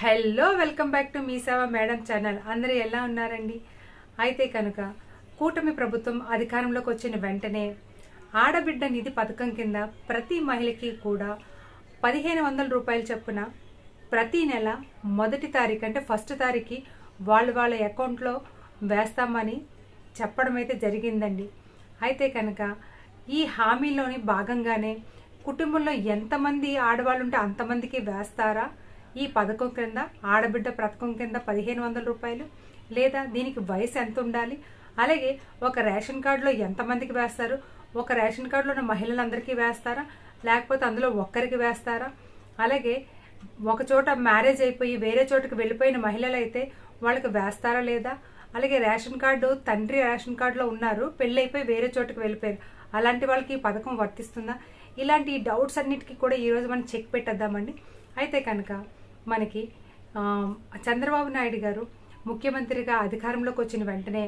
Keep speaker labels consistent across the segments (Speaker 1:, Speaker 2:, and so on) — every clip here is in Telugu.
Speaker 1: Hello welcome back to Mee Seva madam channel. అందరూ ఎలా ఉన్నారండి? అయితే కనుక కూటమి ప్రభుత్వం అధికారంలోకి వచ్చిన వెంటనే ఆడబిడ్డ నిధి పథకం కింద ప్రతి మహిళకి కూడా పదిహేను వందల రూపాయలు చొప్పున ప్రతి నెల మొదటి తారీఖు అంటే ఫస్ట్ తారీఖు వాళ్ళ వాళ్ళ అకౌంట్లో వేస్తామని చెప్పడం అయితే జరిగిందండి. అయితే కనుక ఈ హామీలోని భాగంగానే కుటుంబంలో ఎంతమంది ఆడవాళ్ళు ఉంటే అంతమందికి వేస్తారా? ఈ పథకం కింద ఆడబిడ్డ పథకం కింద పదిహేను వందల రూపాయలు లేదా దీనికి వయసు ఎంత ఉండాలి? అలాగే ఒక రేషన్ కార్డులో ఎంతమందికి వేస్తారు? ఒక రేషన్ కార్డులో ఉన్న మహిళలందరికీ వేస్తారా? లేకపోతే అందులో ఒక్కరికి వేస్తారా? అలాగే ఒక చోట మ్యారేజ్ అయిపోయి వేరే చోటకి వెళ్ళిపోయిన మహిళలు అయితే వాళ్ళకి వేస్తారా లేదా? అలాగే రేషన్ కార్డు తండ్రి రేషన్ కార్డులో ఉన్నారు పెళ్ళైపోయి వేరే చోటకి వెళ్ళిపోయారు. అలాంటి వాళ్ళకి ఈ పథకం వర్తిస్తుందా? ఇలాంటి డౌట్స్ అన్నిటికీ కూడా ఈరోజు మనం చెక్ పెట్టేద్దామండి. అయితే కనుక మనకి చంద్రబాబు నాయుడు గారు ముఖ్యమంత్రిగా అధికారంలోకి వచ్చిన వెంటనే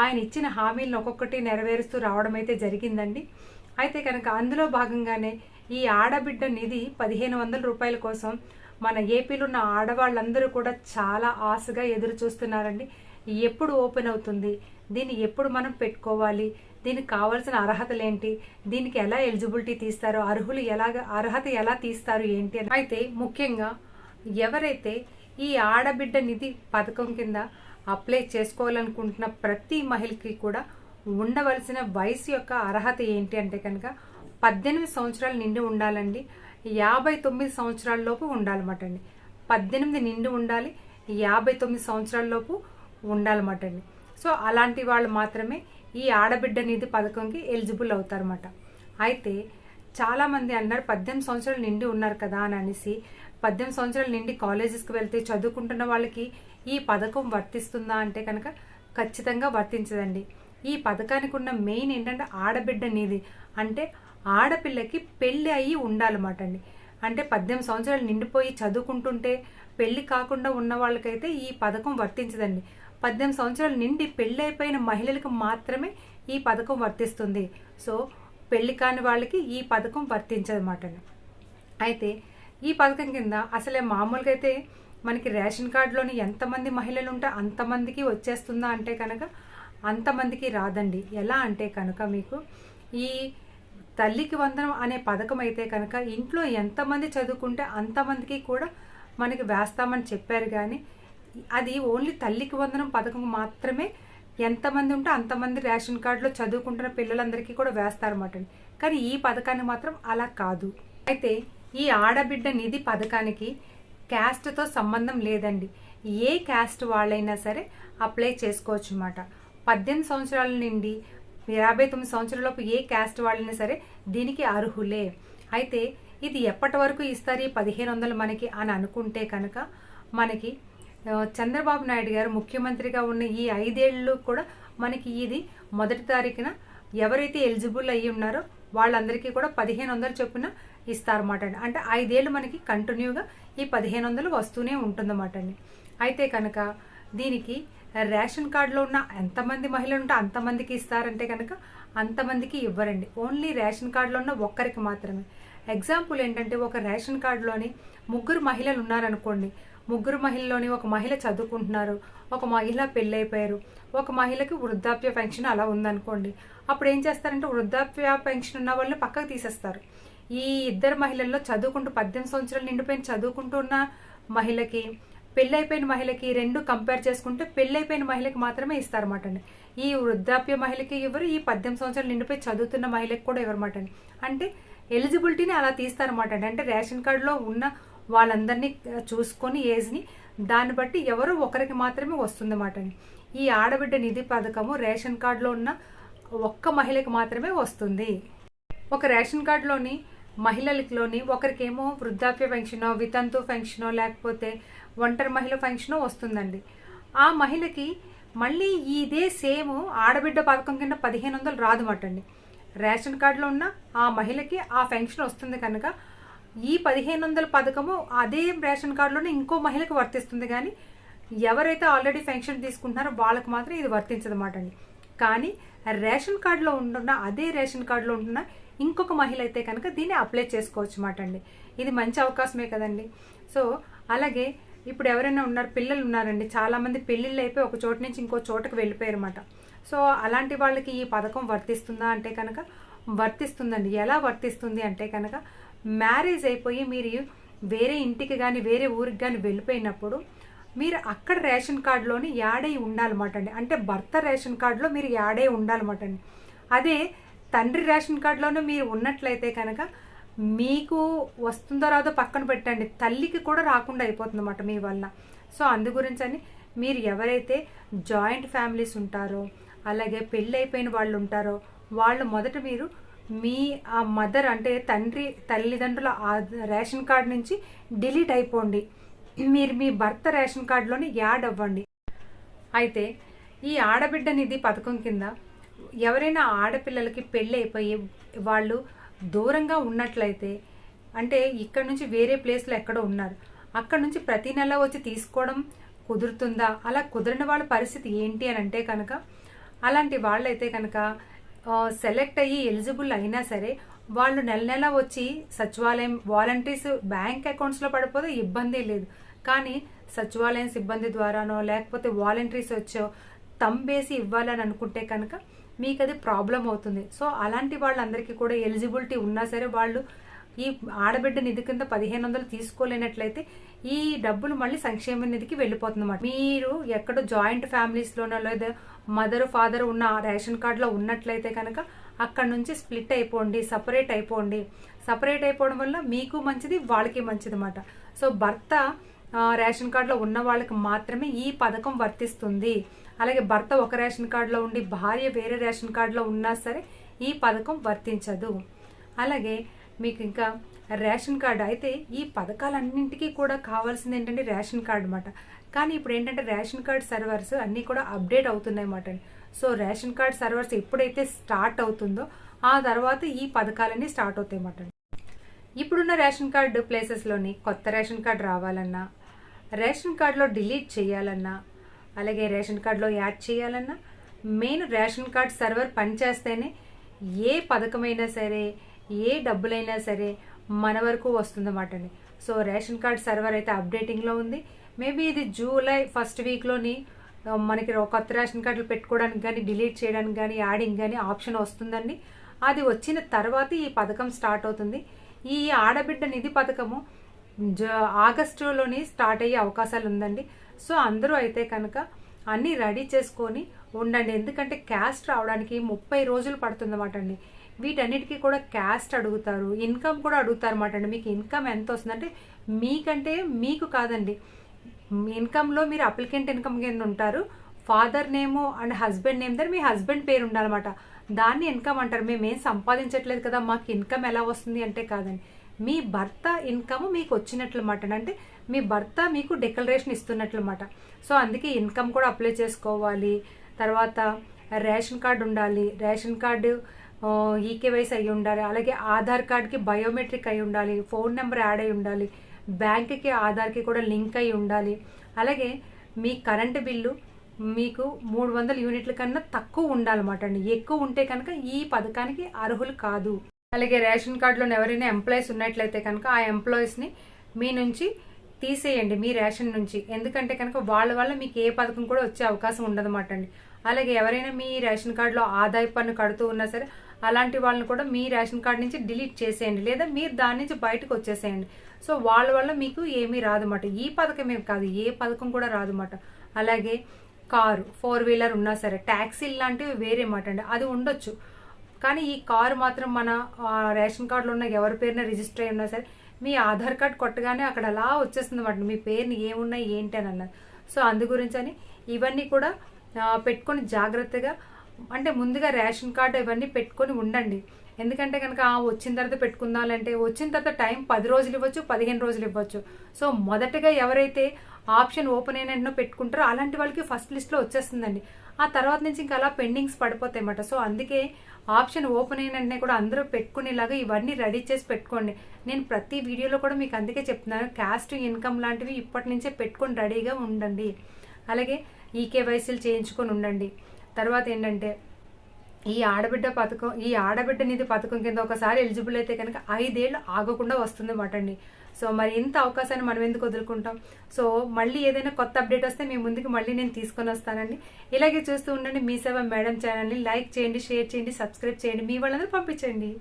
Speaker 1: ఆయన ఇచ్చిన హామీలను ఒక్కొక్కటి నెరవేరుస్తూ రావడం అయితే జరిగిందండి. అయితే కనుక అందులో భాగంగానే ఈ ఆడబిడ్డ నిధి పదిహేను వందల రూపాయల కోసం మన ఏపీలో ఉన్న ఆడవాళ్ళందరూ కూడా చాలా ఆశగా ఎదురు చూస్తున్నారండి ఎప్పుడు ఓపెన్ అవుతుంది? దీన్ని ఎప్పుడు మనం పెట్టుకోవాలి? దీనికి కావాల్సిన అర్హతలు ఏంటి దీనికి ఎలా ఎలిజిబిలిటీ తీస్తారు? అర్హులు ఎలాగ అర్హత ఎలా తీస్తారు ఏంటి అని. అయితే ముఖ్యంగా ఎవరైతే ఈ ఆడబిడ్డ నిధి పథకం కింద అప్లై చేసుకోవాలనుకుంటున్న ప్రతి మహిళకి కూడా ఉండవలసిన వయసు యొక్క అర్హత ఏంటి అంటే కనుక పద్దెనిమిది సంవత్సరాలు నిండి ఉండాలండి. యాభై తొమ్మిది సంవత్సరాలలోపు ఉండాలన్నమాట అండి. పద్దెనిమిది నిండి ఉండాలి యాభై తొమ్మిది సంవత్సరాలలోపు ఉండాలన్నమాట అండి. సో అలాంటి వాళ్ళు మాత్రమే ఈ ఆడబిడ్డ నిధి పథకంకి ఎలిజిబుల్ అవుతారన్నమాట. అయితే చాలామంది అన్నారు పద్దెనిమిది సంవత్సరాలు నిండి ఉన్నారు కదా అని అనేసి పద్దెనిమిది సంవత్సరాలు నిండి కాలేజెస్కి వెళ్తే చదువుకుంటున్న వాళ్ళకి ఈ పథకం వర్తిస్తుందా అంటే కనుక ఖచ్చితంగా వర్తించదండి. ఈ పథకానికి ఉన్న మెయిన్ ఏంటంటే ఆడబిడ్డ నిధి అంటే ఆడపిల్లకి పెళ్ళి అయ్యి ఉండాలన్నమాట అండి. అంటే పద్దెనిమిది సంవత్సరాలు నిండిపోయి చదువుకుంటుంటే పెళ్ళి కాకుండా ఉన్న వాళ్ళకైతే ఈ పథకం వర్తించదండి. పద్దెనిమిది సంవత్సరాలు నిండి పెళ్ళి అయిపోయిన మహిళలకు మాత్రమే ఈ పథకం వర్తిస్తుంది. సో పెళ్ళి కాని వాళ్ళకి ఈ పథకం వర్తించదన్నమాట అయితే ఈ పథకం కింద అసలే మామూలుగా అయితే మనకి రేషన్ కార్డులోని ఎంతమంది మహిళలు ఉంటే అంతమందికి వచ్చేస్తుందా అంటే కనుక అంతమందికి రాదండి. ఎలా అంటే కనుక మీకు ఈ తల్లికి వందనం అనే పథకం అయితే కనుక ఇంట్లో ఎంతమంది చదువుకుంటే అంతమందికి కూడా మనకి వేస్తామని చెప్పారు కానీ అది ఓన్లీ తల్లికి వందనం పథకం మాత్రమే ఎంతమంది ఉంటే అంతమంది రేషన్ కార్డులో చదువుకుంటున్న పిల్లలందరికీ కూడా వేస్తారన్నమాట కానీ ఈ పథకాన్ని మాత్రం అలా కాదు. అయితే ఈ ఆడబిడ్డ నిధి పథకానికి క్యాస్ట్తో సంబంధం లేదండి. ఏ క్యాస్ట్ వాళ్ళైనా సరే అప్లై చేసుకోవచ్చు అన్నమాట పద్దెనిమిది సంవత్సరాల నుండి యాభై తొమ్మిది సంవత్సరాలలోపు ఏ క్యాస్ట్ వాళ్ళైనా సరే దీనికి అర్హులే. అయితే ఇది ఎప్పటి వరకు ఇస్తారు? ఈ పదిహేను వందలు మనకి అని అనుకుంటే కనుక మనకి చంద్రబాబు నాయుడు గారు ముఖ్యమంత్రిగా ఉన్న ఈ ఐదేళ్ళు కూడా మనకి ఇది మొదటి తారీఖున ఎవరైతే ఎలిజిబుల్ అయ్యి ఉన్నారో వాళ్ళందరికీ కూడా పదిహేను వందలు చొప్పున ఇస్తారన్నమాట అండి. అంటే ఐదేళ్ళు మనకి కంటిన్యూగా ఈ పదిహేను వందలు వస్తూనే ఉంటుందన్నమాట అండి. అయితే కనుక దీనికి రేషన్ కార్డులో ఉన్న ఎంతమంది మహిళలు ఉంటే అంతమందికి ఇస్తారంటే కనుక అంతమందికి ఇవ్వరండి. ఓన్లీ రేషన్ కార్డులో ఉన్న ఒక్కరికి మాత్రమే. ఎగ్జాంపుల్ ఏంటంటే ఒక రేషన్ కార్డులోని ముగ్గురు మహిళలు ఉన్నారనుకోండి. ముగ్గురు మహిళలోని ఒక మహిళ చదువుకుంటున్నారు. ఒక మహిళ పెళ్ళైపోయారు. ఒక మహిళకి వృద్ధాప్య పెన్షన్ అలా ఉందనుకోండి. అప్పుడు ఏం చేస్తారంటే వృద్ధాప్య పెన్షన్ ఉన్న వాళ్ళని పక్కకు తీసేస్తారు. ఈ ఇద్దరు మహిళల్లో చదువుకుంటూ పద్దెనిమిది సంవత్సరాలు నిండిపోయిన చదువుకుంటున్న మహిళకి పెళ్ళైపోయిన మహిళకి రెండు కంపేర్ చేసుకుంటే పెళ్ళైపోయిన మహిళకి మాత్రమే ఇస్తారన్నమాట అండి ఈ వృద్ధాప్య మహిళకి ఇవ్వరు ఈ పద్దెనిమిది సంవత్సరాలు నిండిపోయి చదువుతున్న మహిళకి కూడా ఇవ్వరమాట అండి అంటే ఎలిజిబిలిటీని అలా తీస్తారన్నమాట అండి అంటే రేషన్ కార్డులో ఉన్న వాళ్ళందరినీ చూసుకొని ఏజ్ని దాన్ని బట్టి ఎవరో ఒకరికి మాత్రమే వస్తుందన్నమాట అండి ఈ ఆడబిడ్డ నిధి పథకము రేషన్ కార్డులో ఉన్న ఒక్క మహిళకి మాత్రమే వస్తుంది. ఒక రేషన్ కార్డులోని మహిళలలోని ఒకరికేమో వృద్ధాప్య పెన్షనో వితంతు పెన్షనో లేకపోతే ఒంటరి మహిళ పెన్షనో వస్తుందండి. ఆ మహిళకి మళ్ళీ ఇదే సేమ్ ఆడబిడ్డ పథకం కింద పదిహేను వందలు రాదు మటండి రేషన్ కార్డులో ఉన్న ఆ మహిళకి ఆ పెన్షన్ వస్తుంది కనుక ఈ పదిహేను వందల పథకము అదే రేషన్ కార్డులోనే ఇంకో మహిళకి వర్తిస్తుంది కానీ ఎవరైతే ఆల్రెడీ పెన్షన్ తీసుకుంటున్నారో వాళ్ళకు మాత్రం ఇది వర్తించదన్నమాట అండి కానీ రేషన్ కార్డులో ఉంటున్న అదే రేషన్ కార్డులో ఉంటున్న ఇంకొక మహిళ అయితే కనుక దీన్ని అప్లై చేసుకోవచ్చు అన్నమాట అండి. ఇది మంచి అవకాశమే కదండి. సో అలాగే ఇప్పుడు ఎవరైనా ఉన్నారు పిల్లలు ఉన్నారండి. చాలామంది పెళ్ళిళ్ళు అయిపోయి ఒక చోట నుంచి ఇంకో చోటకు వెళ్ళిపోయారు అనమాట సో అలాంటి వాళ్ళకి ఈ పథకం వర్తిస్తుందా అంటే కనుక వర్తిస్తుందండి. ఎలా వర్తిస్తుంది అంటే కనుక మ్యారేజ్ అయిపోయి మీరు వేరే ఇంటికి కానీ వేరే ఊరికి కానీ వెళ్ళిపోయినప్పుడు మీరు అక్కడ రేషన్ కార్డులోని యాడై ఉండాలన్నమాట అండి. అంటే భర్త రేషన్ కార్డులో మీరు యాడై ఉండాలన్నమాట అండి. అదే తండ్రి రేషన్ కార్డులోనే మీరు ఉన్నట్లయితే కనుక మీకు వస్తుందో రాదో పక్కన పెట్టండి. తల్లికి కూడా రాకుండా అయిపోతుంది అన్నమాట మీ వల్ల సో అందు గురించి అని మీరు ఎవరైతే జాయింట్ ఫ్యామిలీస్ ఉంటారో అలాగే పెళ్ళి అయిపోయిన వాళ్ళు ఉంటారో వాళ్ళు మొదట మీరు మీ ఆ మదర్ అంటే తండ్రి తల్లిదండ్రుల రేషన్ కార్డు నుంచి డిలీట్ అయిపోండి. మీరు మీ భర్త రేషన్ కార్డులోని యాడ్ అవ్వండి. అయితే ఈ ఆడబిడ్డ నిధి పథకం కింద ఎవరైనా ఆడపిల్లలకి పెళ్ళి అయిపోయి వాళ్ళు దూరంగా ఉన్నట్లయితే అంటే ఇక్కడ నుంచి వేరే ప్లేస్లో ఎక్కడో ఉన్నారు అక్కడ నుంచి ప్రతి నెల వచ్చి తీసుకోవడం కుదురుతుందా? అలా కుదరని వాళ్ళ పరిస్థితి ఏంటి అని అంటే కనుక అలాంటి వాళ్ళైతే కనుక సెలెక్ట్ అయ్యి ఎలిజిబుల్ అయినా సరే వాళ్ళు నెల నెల వచ్చి సచివాలయం వాలంటీర్స్ బ్యాంక్ అకౌంట్స్లో పడిపోతే ఇబ్బంది లేదు. కానీ సచివాలయం సిబ్బంది ద్వారానో లేకపోతే వాలంటీర్స్ వచ్చో తంబేసి ఇవ్వాలని అనుకుంటే కనుక మీకు అది ప్రాబ్లం అవుతుంది. సో అలాంటి వాళ్ళందరికీ కూడా ఎలిజిబిలిటీ ఉన్నా సరే వాళ్ళు ఈ ఆడబిడ్డ నిధి కింద పదిహేను వందలు తీసుకోలేనట్లయితే ఈ డబ్బులు మళ్ళీ సంక్షేమ నిధికి వెళ్ళిపోతుందన్నమాట. మీరు ఎక్కడో జాయింట్ ఫ్యామిలీస్లోనో లేదా మదర్ ఫాదర్ ఉన్న రేషన్ కార్డులో ఉన్నట్లయితే కనుక అక్కడ నుంచి స్ప్లిట్ అయిపోండి సపరేట్ అయిపోండి. సపరేట్ అయిపోవడం వల్ల మీకు మంచిది వాళ్ళకి మంచిది అన్నమాట సో భర్త రేషన్ కార్డులో ఉన్న వాళ్ళకి మాత్రమే ఈ పథకం వర్తిస్తుంది. అలాగే భర్త ఒక రేషన్ కార్డులో ఉండి భార్య వేరే రేషన్ కార్డులో ఉన్నా సరే ఈ పథకం వర్తించదు. అలాగే మీకు ఇంకా రేషన్ కార్డు అయితే ఈ పథకాలన్నింటికీ కూడా కావాల్సింది ఏంటంటే రేషన్ కార్డు అనమాట కానీ ఇప్పుడు ఏంటంటే రేషన్ కార్డ్ సర్వర్స్ అన్నీ కూడా అప్డేట్ అవుతున్నాయి అన్నమాట. సో రేషన్ కార్డ్ సర్వర్స్ ఎప్పుడైతే స్టార్ట్ అవుతుందో ఆ తర్వాత ఈ పథకాలన్నీ స్టార్ట్ అవుతాయి అన్నమాట. ఇప్పుడున్న రేషన్ కార్డు ప్లేసెస్లోని కొత్త రేషన్ కార్డు రావాలన్నా రేషన్ కార్డులో డిలీట్ చేయాలన్నా అలాగే రేషన్ కార్డులో యాడ్ చేయాలన్నా మెయిన్ రేషన్ కార్డ్ సర్వర్ పనిచేస్తేనే ఏ పథకమైనా సరే ఏ డబ్బులైనా సరే మన వరకు వస్తుందన్నమాట అండి. సో రేషన్ కార్డ్ సర్వర్ అయితే అప్డేటింగ్లో ఉంది. మేబీ ఇది జూలై ఫస్ట్ వీక్లోని మనకి కొత్త రేషన్ కార్డులు పెట్టుకోవడానికి కానీ డిలీట్ చేయడానికి కానీ యాడింగ్ కానీ ఆప్షన్ వస్తుందండి. అది వచ్చిన తర్వాత ఈ పథకం స్టార్ట్ అవుతుంది. ఈ ఆడబిడ్డ నిధి పథకము జ ఆగస్టులోని స్టార్ట్ అయ్యే అవకాశాలు ఉందండి సో అందరూ అయితే కనుక అన్నీ రెడీ చేసుకొని ఉండండి. ఎందుకంటే క్యాస్ట్ రావడానికి ముప్పై రోజులు పడుతుందన్నమాట అండి వీటన్నిటికీ కూడా క్యాస్ట్ అడుగుతారు ఇన్కమ్ కూడా అడుగుతారు అనమాట అండి మీకు ఇన్కమ్ ఎంత వస్తుందంటే మీకంటే మీకు కాదండి. ఇన్కమ్లో మీరు అప్లికెంట్ ఇన్కమ్ కింద ఉంటారు. Father name and husband name దగ్గర మీ హస్బెండ్ పేరు ఉండాలన్నమాట. దాన్ని ఇన్కమ్ అంటారు. మేము సంపాదించట్లేదు కదా మాకు ఇన్కమ్ ఎలా వస్తుంది అంటే కాదండి. మీ భర్త ఇన్కమ్ మీకు వచ్చినట్లు మాట. అంటే మీ భర్త మీకు డిక్లరేషన్ ఇస్తున్నట్లు మాట. సో అందుకే ఇన్కమ్ కూడా అప్లై చేసుకోవాలి. తర్వాత రేషన్ కార్డు ఉండాలి. రేషన్ కార్డు ఈకేవైస్ అయి ఉండాలి. అలాగే ఆధార్ కార్డ్కి బయోమెట్రిక్ అయి ఉండాలి. ఫోన్ నెంబర్ యాడ్ అయి ఉండాలి. బ్యాంక్కి ఆధార్కి కూడా లింక్ అయి ఉండాలి. అలాగే మీ కరెంటు బిల్లు మీకు మూడు వందల యూనిట్ల కన్నా తక్కువ ఉండాలన్నమాట అండి. ఎక్కువ ఉంటే కనుక ఈ పథకానికి అర్హులు కాదు. అలాగే రేషన్ కార్డులో ఎవరైనా ఎంప్లాయీస్ ఉన్నట్లయితే కనుక ఆ ఎంప్లాయీస్ని మీ నుంచి తీసేయండి మీ రేషన్ నుంచి. ఎందుకంటే కనుక వాళ్ళ వల్ల మీకు ఏ పథకం కూడా వచ్చే అవకాశం ఉండదన్నమాట అండి. అలాగే ఎవరైనా మీ రేషన్ కార్డులో ఆదాయ పన్ను కడుతూ ఉన్నా సరే అలాంటి వాళ్ళని కూడా మీ రేషన్ కార్డు నుంచి డిలీట్ చేసేయండి లేదా మీరు దాని నుంచి బయటకు వచ్చేసేయండి. సో వాళ్ళ వల్ల మీకు ఏమీ రాదన్నమాట. ఈ పథకం ఏమి కాదు ఏ పథకం కూడా రాదన్నమాట. అలాగే కారు ఫోర్ వీలర్ ఉన్నా సరే ట్యాక్సీలు లాంటివి వేరే మాట అండి. అది ఉండొచ్చు. కానీ ఈ కారు మాత్రం మన రేషన్ కార్డులో ఉన్న ఎవరి పేరున రిజిస్టర్ అయి ఉన్నా సరే మీ ఆధార్ కార్డ్ కొట్టగానే అక్కడ అలా వచ్చేస్తుంది అన్నమాట. మీ పేరుని ఏమున్నాయి ఏంటి అని అన్నది. సో అందు గురించి అని ఇవన్నీ కూడా పెట్టుకొని జాగ్రత్తగా అంటే ముందుగా రేషన్ కార్డు ఇవన్నీ పెట్టుకొని ఉండండి. ఎందుకంటే కనుక వచ్చిన తర్వాత పెట్టుకుందాం అంటే వచ్చిన తర్వాత టైం పది రోజులు ఇవ్వచ్చు పదిహేను రోజులు ఇవ్వచ్చు. సో మొదటగా ఎవరైతే ఆప్షన్ ఓపెన్ అయిన పెట్టుకుంటారు పెట్టుకుంటారో. అలాంటి వాళ్ళకి ఫస్ట్ లిస్ట్లో వచ్చేస్తుందండి. ఆ తర్వాత నుంచి ఇంకా అలా పెండింగ్స్ పడిపోతాయి అన్నమాట సో అందుకే ఆప్షన్ ఓపెన్ అయిన కూడా అందరూ పెట్టుకునేలాగా ఇవన్నీ రెడీ చేసి పెట్టుకోండి. నేను ప్రతి వీడియోలో కూడా మీకు అందుకే చెప్తున్నాను. క్యాస్ట్ ఇన్కమ్ లాంటివి ఇప్పటి నుంచే పెట్టుకొని రెడీగా ఉండండి. అలాగే ఈకేవైసీలు చేయించుకొని ఉండండి. తర్వాత ఏంటంటే ఈ ఆడబిడ్డ పథకం ఈ ఆడబిడ్డ నిధి పథకం కింద ఒకసారి ఎలిజిబుల్ అయితే కనుక ఐదేళ్ళు ఆగకుండా వస్తుంది మాట అండి. సో మరి ఇంత అవకాశాన్ని మనం ఎందుకు వదులుకుంటాం? సో మళ్ళీ ఏదైనా కొత్త అప్డేట్ వస్తే మీ ముందుకు మళ్ళీ నేను తీసుకొని వస్తానండి. ఇలాగే చూస్తూ ఉండండి. మీ సేవ మేడం ఛానల్ని లైక్ చేయండి షేర్ చేయండి సబ్స్క్రైబ్ చేయండి. మీ వాళ్ళందరూ పంపించండి.